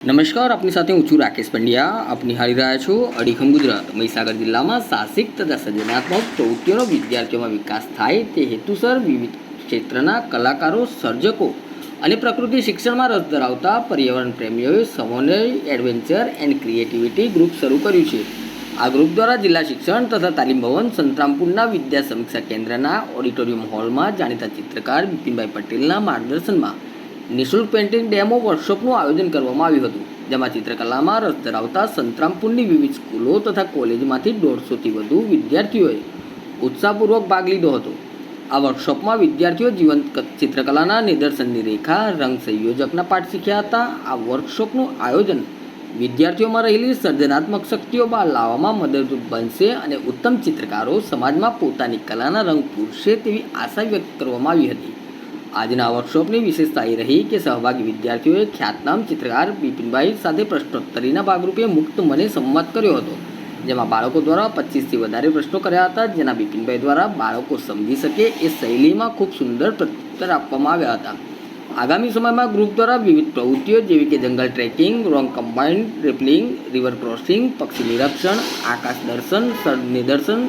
નમસ્કાર, આપની સાથે હું છું રાકેશ પંડ્યા. આપ નિહાળી રહ્યા છો અડીખમ ગુજરાત. મહીસાગર જિલ્લામાં સાહસિક તથા સર્જનાત્મક પ્રવૃત્તિઓનો વિદ્યાર્થીઓમાં વિકાસ થાય તે હેતુસર વિવિધ ક્ષેત્રના કલાકારો, સર્જકો અને પ્રકૃતિ શિક્ષણમાં રસ ધરાવતા પર્યાવરણ પ્રેમીઓએ સમોને એડવેન્ચર એન્ડ ક્રિએટિવિટી ગ્રુપ શરૂ કર્યું છે. આ ગ્રુપ દ્વારા જિલ્લા શિક્ષણ તથા તાલીમ ભવન સંતરામપુરના વિદ્યા સમીક્ષા કેન્દ્રના ઓડિટોરિયમ હોલમાં જાણીતા ચિત્રકાર બિપિનભાઈ પટેલના માર્ગદર્શનમાં નિઃશુલ્ક પેઇન્ટિંગ ડેમો વર્કશોપનું આયોજન કરવામાં આવ્યું હતું, જેમાં ચિત્રકલામાં રસ ધરાવતા સંતરામપુરની વિવિધ સ્કૂલો તથા કોલેજમાંથી દોઢસોથી વધુ વિદ્યાર્થીઓએ ઉત્સાહપૂર્વક ભાગ લીધો હતો. આ વર્કશોપમાં વિદ્યાર્થીઓ જીવંત ચિત્રકલાના નિદર્શનની રેખા, રંગ સંયોજકના પાઠ શીખ્યા હતા. આ વર્કશોપનું આયોજન વિદ્યાર્થીઓમાં રહેલી સર્જનાત્મક શક્તિઓ બહાર લાવવામાં મદદરૂપ બનશે અને ઉત્તમ ચિત્રકારો સમાજમાં પોતાની કલાના રંગ પૂરશે તેવી આશા વ્યક્ત કરવામાં આવી હતી. આજના વર્કશોપની વિશેષતા એ રહી કે સહભાગી વિદ્યાર્થીઓએ ખ્યાતનામ ચિત્રકાર બિપિનભાઈ સાથે પ્રશ્નોત્તરીના ભાગરૂપે મુક્ત મને સંવાદ કર્યો હતો, જેમાં બાળકો દ્વારા પચીસથી વધારે પ્રશ્નો કર્યા હતા, જેના બિપિનભાઈ દ્વારા બાળકો સમજી શકે એ શૈલીમાં ખૂબ સુંદર પ્રત્યુત્તર આપવામાં આવ્યા હતા. આગામી સમયમાં ગ્રુપ દ્વારા વિવિધ પ્રવૃત્તિઓ જેવી કે જંગલ trekking, rock climbing rappelling, river crossing, પક્ષી નિરીક્ષણ, આકાશ દર્શન નિદર્શન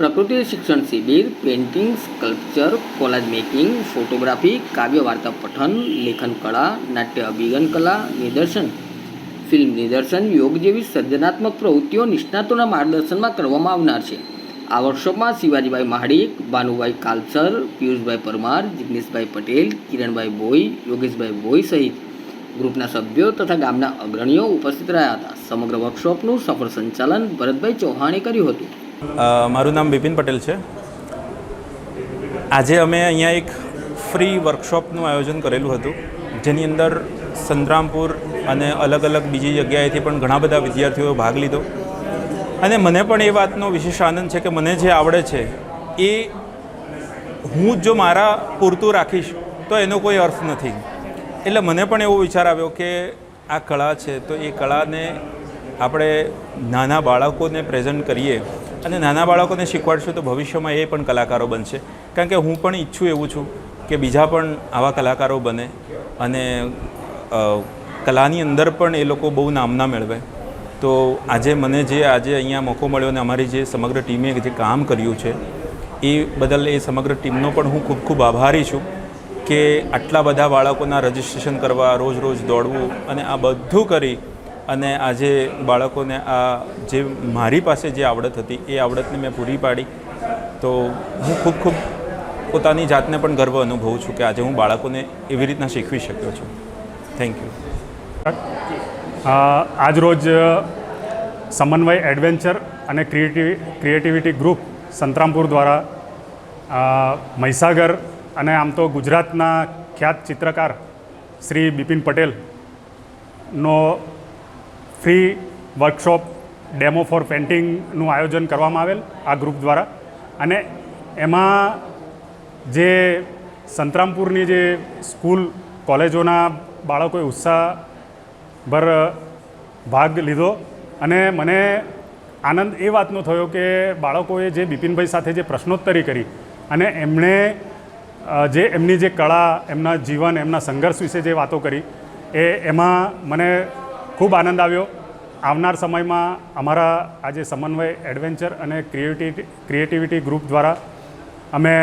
પ્રકૃતિ શિક્ષણ શિબિર painting sculpture collage making photography કાવ્ય વાર્તા પઠન, લેખન કળા, નાટ્ય અભિગન કલા, નિદર્શન. ફિલ્મ નિદર્શન યોગ જેવી સર્જનાત્મક પ્રવૃત્તિઓ નિષ્ણાતોના માર્ગદર્શનમાં કરવામાં આવનાર છે. આ વર્કશોપમાં શિવાજીભાઈ મહાડિક, ભાનુભાઈ કાલસર, પિયુષભાઈ પરમાર, જિગ્નેશભાઈ પટેલ, કિરણભાઈ ભોઈ, યોગેશભાઈ ભોઈ સહિત ગ્રુપના સભ્યો તથા ગામના અગ્રણીઓ ઉપસ્થિત રહ્યા હતા. સમગ્ર વર્કશોપનું સફળ સંચાલન ભરતભાઈ ચૌહાણે કર્યું હતું. મારું નામ બિપિન પટેલ છે. આજે અમે અહીંયા એક ફ્રી વર્કશોપનું આયોજન કરેલું હતું, જેની અંદર સંતરામપુર અને અલગ અલગ બીજી જગ્યાએથી પણ ઘણા બધા વિદ્યાર્થીઓએ ભાગ લીધો. અને મને પણ એ વાતનો વિશેષ આનંદ છે કે મને જે આવડે છે, એ હું જ મારા પૂરતું રાખીશ, તો એનો કોઈ અર્થ નથી. એટલે મને પણ એવો વિચાર આવ્યો કે આ કળા છે, તો એ કળાને આપણે નાના બાળકોને પ્રેઝન્ટ કરીએ અને નાના બાળકોને શીખવાડશું તો ભવિષ્યમાં એ પણ કલાકારો બનશે. કારણ કે હું પણ ઈચ્છું એવું છું કે બીજા પણ આવા કલાકારો બને અને કલાની અંદર પણ એ લોકો બહુ નામના મેળવે. તો આજે મને જે આજે અહીંયા મોકો મળ્યો અને અમારી જે સમગ્ર ટીમે જે કામ કર્યું છે, એ બદલ એ સમગ્ર ટીમનો પણ હું ખૂબ ખૂબ આભારી છું કે આટલા બધા બાળકોના રજિસ્ટ્રેશન કરવા રોજ રોજ દોડવું અને આ બધું કરી અને આજે બાળકોને આ જે મારી પાસે જે આવડત હતી, એ આવડતને મેં પૂરી પાડી. તો હું ખૂબ ખૂબ પોતાની જાતને પણ ગર્વ અનુભવું છું કે આજે હું બાળકોને એવી રીતના શીખવી શક્યો છું. થેન્ક યુ આજરોજ સમન્વય એડવેન્ચર અને ક્રિએટિવ, ક્રિએટિવિટી ગ્રુપ સંતરામપુર દ્વારા મહીસાગર અને આમ તો ગુજરાતના ખ્યાત ચિત્રકાર શ્રી બિપિન પટેલનો ફ્રી વર્કશોપ, ડેમો ફોર પેઇન્ટિંગનું આયોજન કરવામાં આવેલ આ ગ્રુપ દ્વારા. અને એમાં જે સંતરામપુરની જે સ્કૂલ, કોલેજોના બાળકોએ ઉત્સાહભર ભાગ લીધો અને મને આનંદ એ વાતનો થયો કે બાળકોએ જે બિપિનભાઈ સાથે જે પ્રશ્નોત્તરી કરી અને એમણે જે એમની જે કળા, એમના જીવન, એમના સંઘર્ષ વિશે જે વાતો કરી, એ એમાં મને ખૂબ આનંદ આવ્યો. આવનાર સમયમાં અમારા આજે સમન્વય એડવેન્ચર અને ક્રિએટિવિટી ક્રિએટિવિટી ગ્રુપ દ્વારા અમે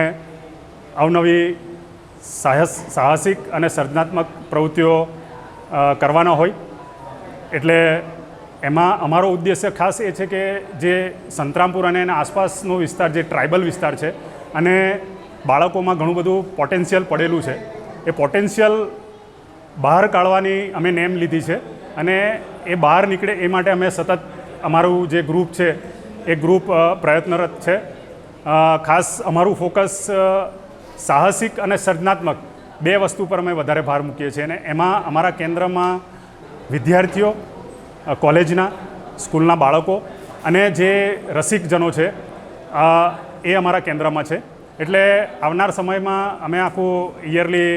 અવનવી સાહસ, સાહસિક અને સર્જનાત્મક પ્રવૃત્તિઓ કરવાના હોય. એટલે એમાં અમારો ઉદ્દેશ્ય ખાસ એ છે કે જે સંતરામપુર અને એના આસપાસનો વિસ્તાર, જે ટ્રાઇબલ વિસ્તાર છે અને બાળકોમાં ઘણું બધું પોટેન્શિયલ પડેલું છે. એ પોટેન્શિયલ બહાર કાઢવાની અમે નેમ લીધી છે. અને એ બહાર નીકળે એ માટે અમે સતત અમારું જે ગ્રુપ છે, એ ગ્રુપ પ્રયત્નરત છે. ખાસ અમારું ફોકસ સાહસિક અને સર્જનાત્મક બે વસ્તુ પર અમે વધારે ભાર મૂકીએ છીએ. અને એમાં અમારા કેન્દ્રમાં વિદ્યાર્થીઓ કોલેજના, સ્કૂલના બાળકો અને જે રસિકજનો છે એ અમારા કેન્દ્રમાં છે. એટલે આવનાર સમયમાં અમે આખું યરલી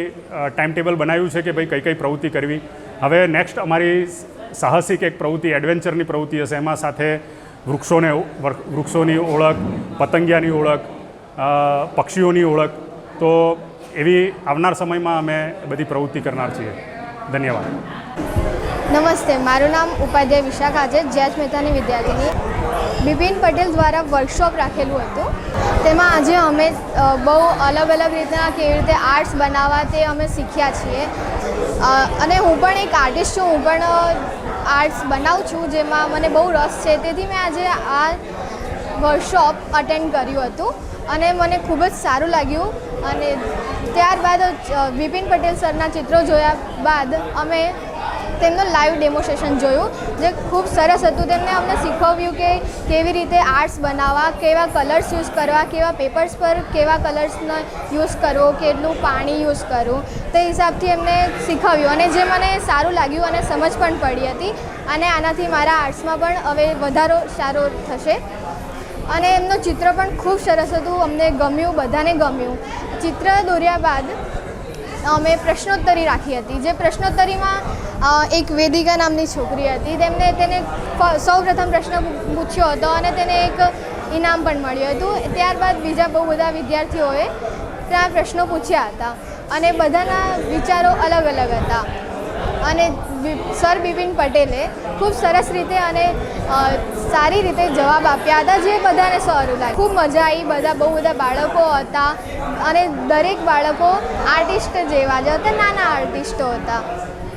ટાઈમ ટેબલ બનાવ્યું છે કે ભાઈ કઈ કઈ પ્રવૃત્તિ કરવી. હવે નેક્સ્ટ અમારી સાહસિક એક પ્રવૃત્તિ એડવેન્ચરની પ્રવૃત્તિ હશે. એમાં સાથે વૃક્ષોને વૃક્ષોની ઓળખ, પતંગિયાની ઓળખ પક્ષીઓની ઓળખ. તો એવી આવનાર સમયમાં અમે બધી પ્રવૃત્તિ કરનાર છીએ. ધન્યવાદ. નમસ્તે. મારું નામ ઉપાધ્યાય વિશાખા છે જયેશ મહેતાની વિદ્યાર્થીની. બિપિન પટેલ દ્વારા વર્કશોપ રાખેલું હતું. તેમાં આજે અમે બહુ અલગ અલગ રીતના કેવી રીતે આર્ટ્સ બનાવવા તે અમે શીખ્યા છીએ. અને હું પણ એક આર્ટિસ્ટ છું, હું પણ આર્ટ્સ બનાવું છું, જેમાં મને બહુ રસ છે. તેથી મેં આજે આ વર્કશોપ અટેન્ડ કર્યું હતું અને મને ખૂબ જ સારું લાગ્યું. અને ત્યારબાદ વિપિન પટેલ સરના ચિત્રો જોયા બાદ અમે તેમનું લાઈવ ડેમોન્સ્ટ્રેશન જોયું, જે ખૂબ સરસ હતું. તેમણે અમને શીખવ્યું કે કેવી રીતે આર્ટ્સ બનાવવા, કેવા કલર્સ યુઝ કરવા, કેવા પેપર્સ પર કેવા કલર્સનો યુઝ કરવો, કેટલું પાણી યુઝ કરવું. તે હિસાબથી એમને શીખવ્યું અને જે મને સારું લાગ્યું અને સમજ પણ પડી હતી. અને આનાથી મારા આર્ટ્સમાં પણ હવે વધારો સારો થશે. અને એમનું ચિત્ર પણ ખૂબ સરસ હતું. અમને ગમ્યું, બધાને ગમ્યું. ચિત્ર દોર્યા બાદ અમે પ્રશ્નોત્તરી રાખી હતી. જે પ્રશ્નોત્તરીમાં એક વેદિકા નામની છોકરી હતી. તેમને તેને સૌપ્રથમ પ્રશ્ન પૂછ્યો હતો અને તેને એક ઇનામ પણ મળ્યું હતું. ત્યારબાદ બીજા બહુ બધા વિદ્યાર્થીઓએ ત્યાં પ્રશ્નો પૂછ્યા હતા અને બધાના વિચારો અલગ અલગ હતા. અને સર બિપિન પટેલે ખૂબ સરસ રીતે અને સારી રીતે જવાબ આપ્યા હતા જે બધાને સારું લાગ્યું ખૂબ મજા આવી બધા બહુ બધા બાળકો હતા અને દરેક બાળકો આર્ટિસ્ટ જેવા જ હતા, નાના આર્ટિસ્ટો હતા.